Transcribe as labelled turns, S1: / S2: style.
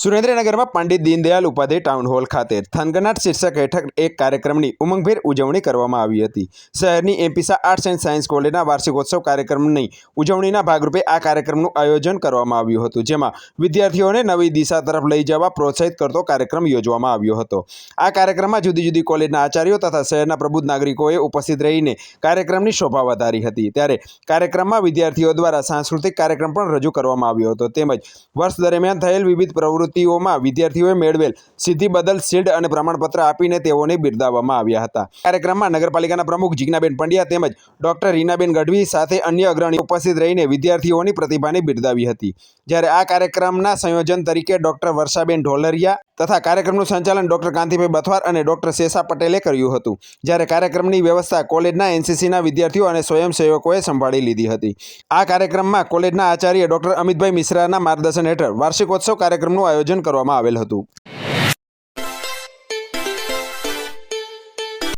S1: સુરેન્દ્રનગરમાં Pandit Deendayal Upadhyay town hall ખાતે થનગનાટ શીર્ષક હેઠળ એક કાર્યક્રમની ઉમંગભેર ઉજવણી કરવામાં આવી હતી. શહેરની એમપીસા આર્ટ્સ એન્ડ સાયન્સ કોલેજના વાર્ષિકોત્સવ કાર્યક્રમની ઉજવણીના ભાગરૂપે આ કાર્યક્રમનું આયોજન કરવામાં આવ્યું હતું, જેમાં વિદ્યાર્થીઓને નવી દિશા તરફ લઈ જવા પ્રોત્સાહિત કરતો કાર્યક્રમ યોજવામાં આવ્યો હતો. આ કાર્યક્રમમાં જુદી જુદી કોલેજના આચાર્યો તથા શહેરના પ્રબુદ્ધ નાગરિકોએ ઉપસ્થિત રહીને કાર્યક્રમની શોભા વધારી હતી. ત્યારે કાર્યક્રમમાં વિદ્યાર્થીઓ દ્વારા સાંસ્કૃતિક કાર્યક્રમ પણ રજૂ કરવામાં આવ્યો હતો. તેમજ વર્ષ દરમિયાન થયેલ વિવિધ પ્રવૃત્તિઓમાં વિદ્યાર્થીઓએ મેળવેલ સિદ્ધિ બદલ શિલ્ડ અને પ્રમાણપત્ર આપીને તેઓને બિરદાવવામાં આવ્યા હતા. કાર્યક્રમમાં નગરપાલિકાના પ્રમુખ જીજ્ઞાબેન પંડ્યા તેમજ ડોક્ટર રીનાબેન ગઢવી સાથે અન્ય અગ્રણીઓ ઉપસ્થિત રહીને વિદ્યાર્થીઓની પ્રતિભાને બિરદાવી હતી. જ્યારે આ કાર્યક્રમના સંયોજન તરીકે ડોક્ટર વર્ષાબેન ઢોલરિયા તથા કાર્યક્રમનું સંચાલન ડોક્ટર કાંતિભાઈ બથવાર અને ડોક્ટર શેષા પટેલે કર્યું હતું. જ્યારે કાર્યક્રમની વ્યવસ્થા કોલેજના એનસીસીના વિદ્યાર્થીઓ અને સ્વયંસેવકોએ સંભાળી લીધી હતી. આ કાર્યક્રમમાં કોલેજના આચાર્ય ડોક્ટર અમિતભાઈ મિશ્રાના માર્ગદર્શન હેઠળ વાર્ષિકોત્સવ કાર્યક્રમનું આયોજન કરવામાં આવેલ હતું.